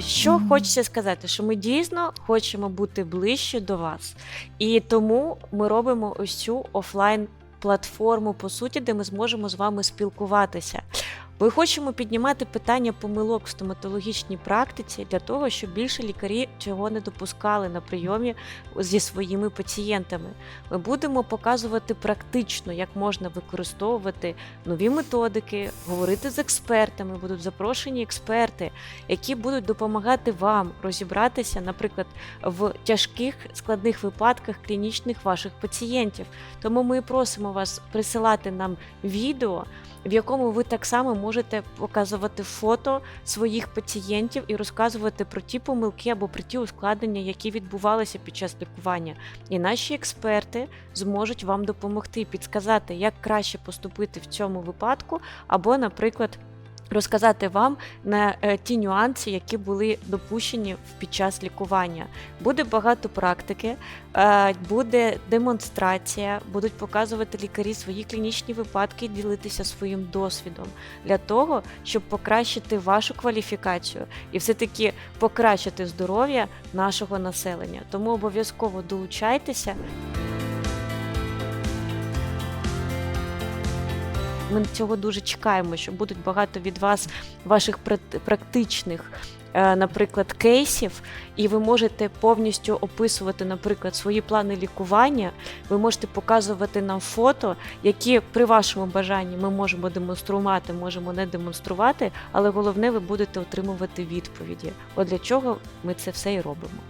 що хочеться сказати, що ми дійсно хочемо бути ближче до вас. І тому ми робимо ось цю офлайн платформу, по суті, де ми зможемо з вами спілкуватися. Ми хочемо піднімати питання помилок в стоматологічній практиці для того, щоб більше лікарі цього не допускали на прийомі зі своїми пацієнтами. Ми будемо показувати практично, як можна використовувати нові методики, говорити з експертами. Будуть запрошені експерти, які будуть допомагати вам розібратися, наприклад, в тяжких складних випадках клінічних ваших пацієнтів. Тому ми просимо вас присилати нам відео, в якому ви так само можете показувати фото своїх пацієнтів і розказувати про ті помилки або про ті ускладнення, які відбувалися під час лікування. І наші експерти зможуть вам допомогти, підсказати, як краще поступити в цьому випадку, або, наприклад, розказати вам на е, ті нюанси, які були допущені під час лікування. Буде багато практики, е, буде демонстрація, будуть показувати лікарі свої клінічні випадки ділитися своїм досвідом для того, щоб покращити вашу кваліфікацію і все-таки покращити здоров'я нашого населення. Тому обов'язково долучайтеся. Ми цього дуже чекаємо, що будуть багато від вас ваших практичних, е, наприклад, кейсів, і ви можете повністю описувати, наприклад, свої плани лікування. Ви можете показувати нам фото, які при вашому бажанні ми можемо демонструвати, можемо не демонструвати, але головне, ви будете отримувати відповіді. От для чого ми це все і робимо.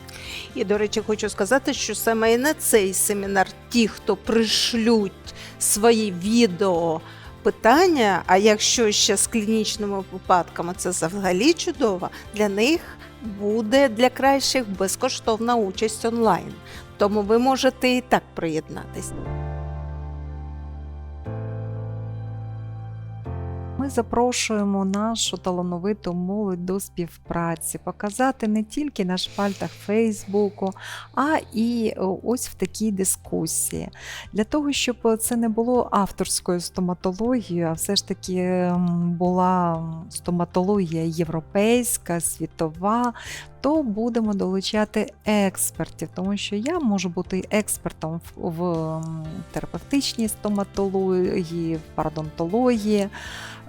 І, до речі, хочу сказати, що саме і на цей семінар ті, хто пришлють свої відео питання, а якщо ще з клінічними випадками, це взагалі чудово, для них буде для кращих безкоштовна участь онлайн. Тому ви можете і так приєднатись. Запрошуємо нашу талановиту молодь до співпраці, показати не тільки на шпальтах Фейсбуку, а і е, ось в такій дискусії. Для того, щоб це не було авторською стоматологією, а все ж таки була стоматологія європейська, світова. То будемо долучати експертів, тому що я можу бути експертом в, терапевтичній стоматології, в пародонтології,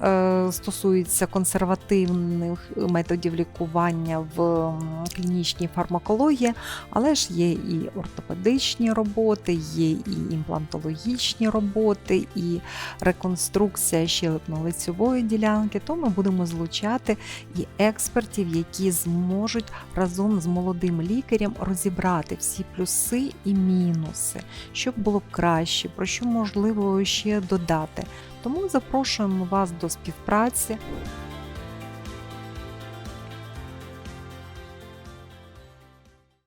е, стосується консервативних методів лікування в клінічній фармакології, але ж є і ортопедичні роботи, є і імплантологічні роботи, і реконструкція щелепно-лицьової ділянки. То ми будемо злучати і експертів, які зможуть разом з молодим лікарем розібрати всі плюси і мінуси, що було краще, про що можливо ще додати. Тому запрошуємо вас до співпраці.